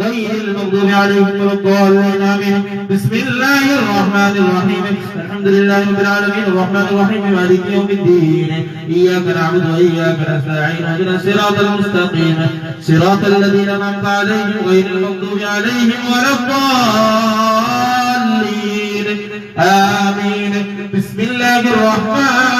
غير المغضوب عليهم ولا الضالين آمين. بسم الله الرحمن الرحيم. الحمد لله رب العالمين الرحمن الرحيم مالك يوم الدين. إياك نعبد وإياك نستعين اهدنا الصراط المستقيم. صراط الذين أنعمت عليهم غير المغضوب عليهم ولا الضالين. آمين. بسم الله الرحمن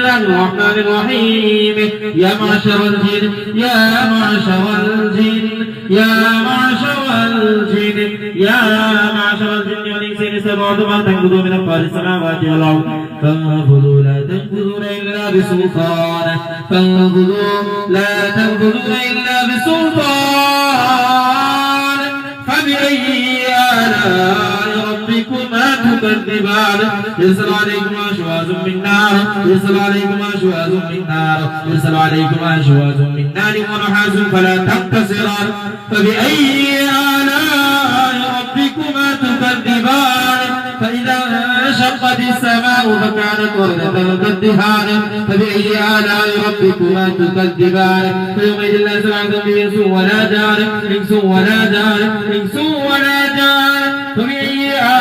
الله الرحمن الرحيم يا معشر الجن يا معشر الجن يا معشر الجن يا معشر الجن والإنس إن استطعتم أن تنفذوا من أقطار السماوات والأرض فانفذوا لا تنفذون إلا بسلطان فانفذوا لا تنفذون إلا بسلطان تكذبان يرسل عليكم أشواز من نار. يرسل عليكم أشواز من نار. يرسل عليكم أشواز من نار ونحاس فلا تنتصران فبأي آلاء ربكما تكذبان؟ فإذا انشقت السماء فكانت وردة كالدهان. فبأي آلاء ربكما تكذبان؟ فيومئذ لا سمعة بإنس ولا جار إنس ولا جار إنس ولا جار فبأي آلاء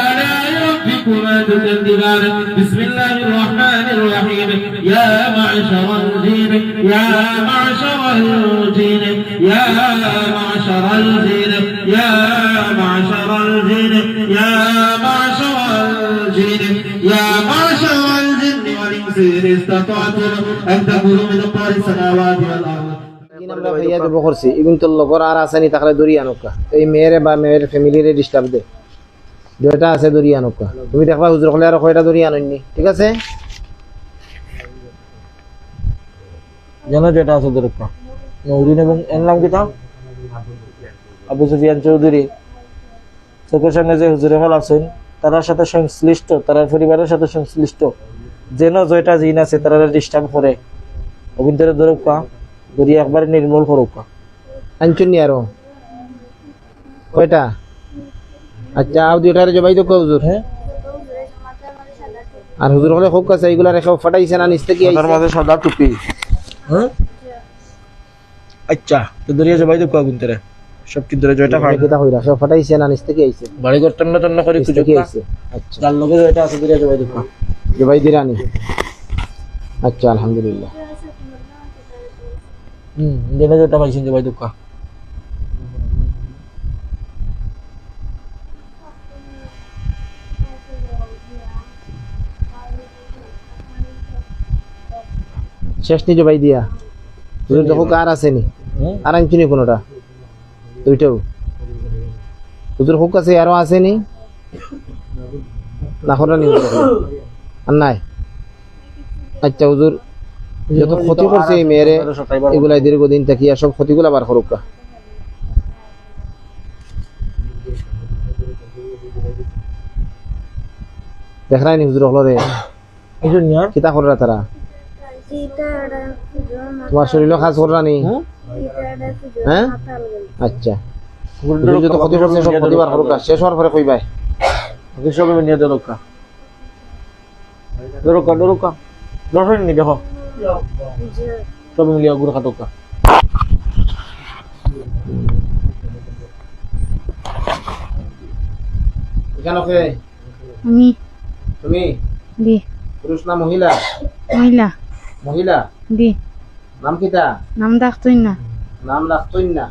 ربكما تكذبان بسم الله الرحمن الرحيم يا معشر الجن يا معشر الجن يا معشر الجن يا معشر الجن يا معشر الجن يا معشر الجن والإنس إن استطعتم أن تكونوا من أقطار السماوات والأرض তিন আমরা ভাইয়া দেবো করছি ইগুন তোর লগর আর আসেনি তাহলে দড়ি আনুকা এই মেয়েরে বা মেয়ের ফ্যামিলিরে ডিস্টার্ব দে দুইটা আছে দড়ি আনুকা তুমি দেখবা হুজুর হলে আর কয়টা দড়ি আননি ঠিক আছে? জানো যেটা আছে দরকার নৌরিন এবং এর নাম কি তাও? আবু সুফিয়ান চৌধুরী। চোখের সামনে যে হুজুরে হল আছেন তার সাথে সংশ্লিষ্ট তার পরিবারের সাথে সংশ্লিষ্ট যেন জয়টা জিন আছে তারা ডিস্টার্ব করে। অভিন্তরে দরকা দড়ি একবারে নির্মূল করুক। আনছুনি আরও। কয়টা? আচ্ছা আর দুইটারে জবাই তো হুজুর হ্যাঁ আর হুজুর হলে হোক আছে এগুলা রেখে ফাটাইছে না নিচতে কি তার মাঝে সাদা টুপি। হ্যাঁ আচ্ছা তো দরিয়া জবাই তো কোয়া গুনতে সব কিন্তু জয়টা পাই কথা কইরা সব ফাটাইছে না নিচতে কি আইছে বাড়ি ঘর টন্ন টন্ন করে খুঁজে কি আইছে আচ্ছা। যার লগে জয়টা আছে দরিয়া জবাই দেখো জবাই দিরানি আচ্ছা আলহামদুলিল্লাহ। হুম জেনে জয়টা পাইছেন জবাই দেখো শেষ নি জবাই দিয়া। হুজুর হোক আর আসেনি। আর আনছুনি কোনোটা? দুইটাও। হুজুর হোক আছে আরও আসেনি। না হলো নি আর নাই। আচ্ছা হুজুর যত ক্ষতি করছে এই মেয়েরে এগুলা দীর্ঘদিন থাকিয়া সব ক্ষতিগুলা বার করুকা দেখাই নি হুজুর হলো রে। কিছু নিয়ার কিতা কররা তারা? তোমার শরীরও কাজ কররা নি হ্যাঁ? আচ্ছা। যত ক্ষতি করছে সব ক্ষতি বার করুকা শেষ হওয়ার পরে কইবাই। ওকে সব নিয়ে দরকা দরকা দরকা নি দেখো। সব মিলিয়ে গুড় খাটোকা। এখানে কে আমি। তুমি? পুরুষ না মহিলা? মহিলা। মহিলা? দি নাম কিতা? নাম ডাকতই না নাম না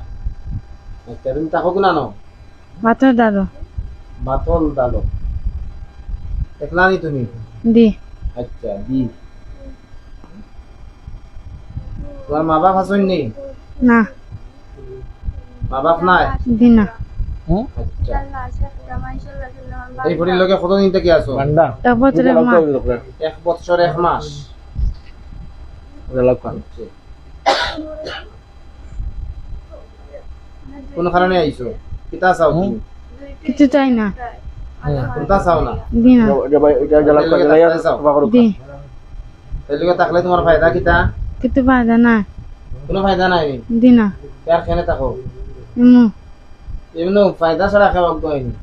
আচ্ছা তুমি তাকো কিনা নো? বাতল নি তুমি? দি আচ্ছা দি তোমার মা বাপ নি? না। মা বাপ নাই? দি না। আচ্ছা। এই লগে কতদিন থেকে মা এক বছর এক মাস কোন কারণে আইছো? কিতা চাও তুমি? কিছু চাই না। কোনটা চাও না? দি না। এদিকে থাকলে তোমার ফায়দা কিতা? কিছু ফায়দা নাই। কোনো ফায়দা নাই? দি না। কার খেনে থাকো? এমু এমনি ফায়দা ছাড়া খাওয়া হয়নি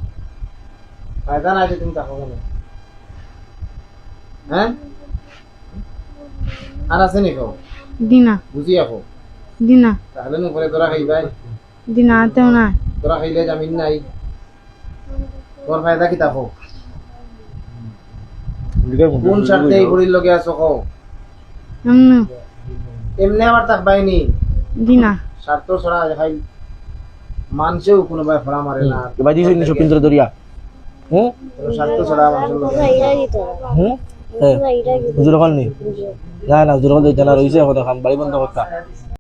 ফায়দা নাই তুমি থাকো হ্যাঁ আর আছে নি খাও দি না বুঝি রাখো দি না তাহলে নো পরে তোরা খাইবাই। দি আতেও নাই। তোরা খাইলে জামিন নাই। তোর ফায়দা কি থাকো কোন স্বার্থে এই বুড়ির লগে আছো খাও এমনু এমনি আবার থাকবাইনি দি না? স্বার্থ ছড়া খাই মানছেও কোনোবাই ফড়া মারে না। এবার দিয়েছি নিশো পিন্দ্র দরিয়া হুম কোনো স্বার্থ ছড়া মানুষের হুম হুজুর ওখান নি। না না হুজুর ওখান দিতে রয়েছে এখন খান বাড়ি বন্ধ করতা।